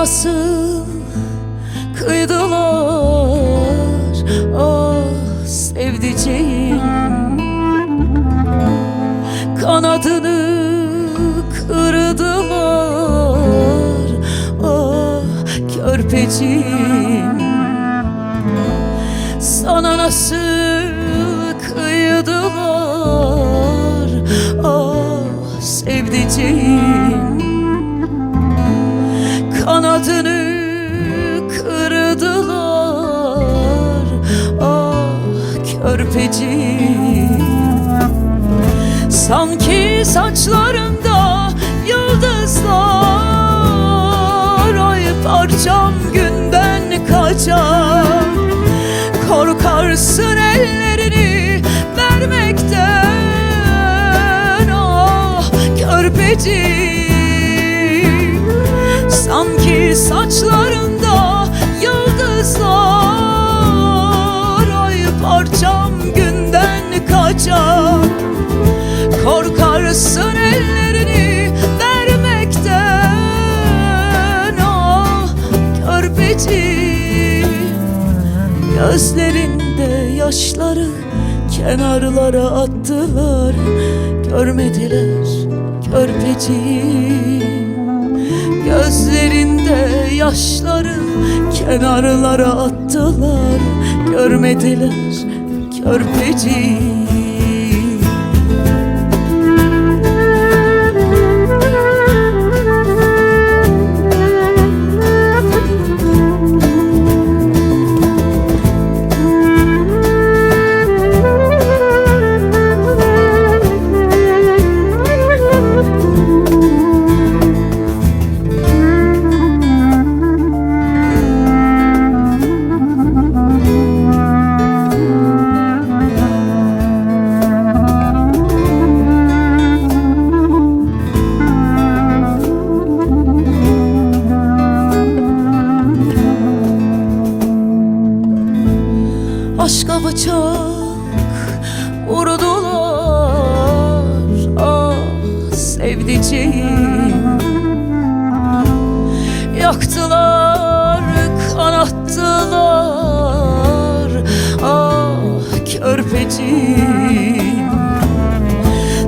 nasıl kıydılar ah sevdiceğim. Kanadını kırdılar. Ah körpeciğim Kanadını kırdılar Ah körpeciğim Sanki saçlarında yıldızlar. Ay parçam günden kaçar. Korkarsın ellerini vermekten. Ah körpeciğim saçlarında yıldızlar. Ay parçam günden kaçar. Korkarsın ellerini vermekten. Ah körpeciğim Gözlerinde yaşları kenarlara attılar. Görmediler körpeciğim Yaşları kenarlara attılar. Görmediler körpeciğim Aşka bıçak vurdular? Ah sevdiceğim. Yaktılar, kanattılar. Ah körpeciğim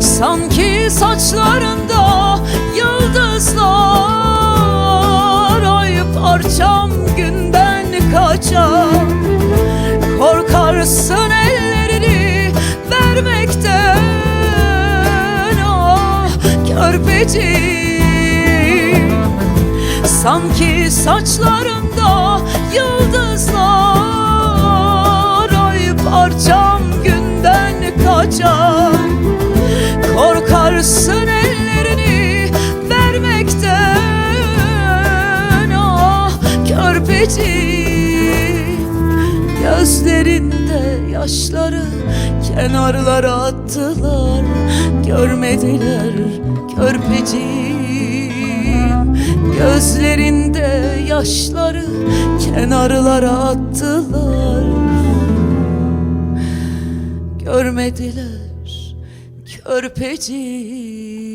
Sanki saçlarında yıldızlar Ay parçam günden kaçar Korkarsın ellerini vermekten. Ah körpeciğim Sanki saçlarında yıldızlar. Ay parçam günden kaçar. Korkarsın ellerini vermekten. Ah körpeciğim Gözlerinde yaşları kenarlara attılar. Görmediler körpeciğim Gözlerinde yaşları kenarlara attılar. Görmediler körpeciğim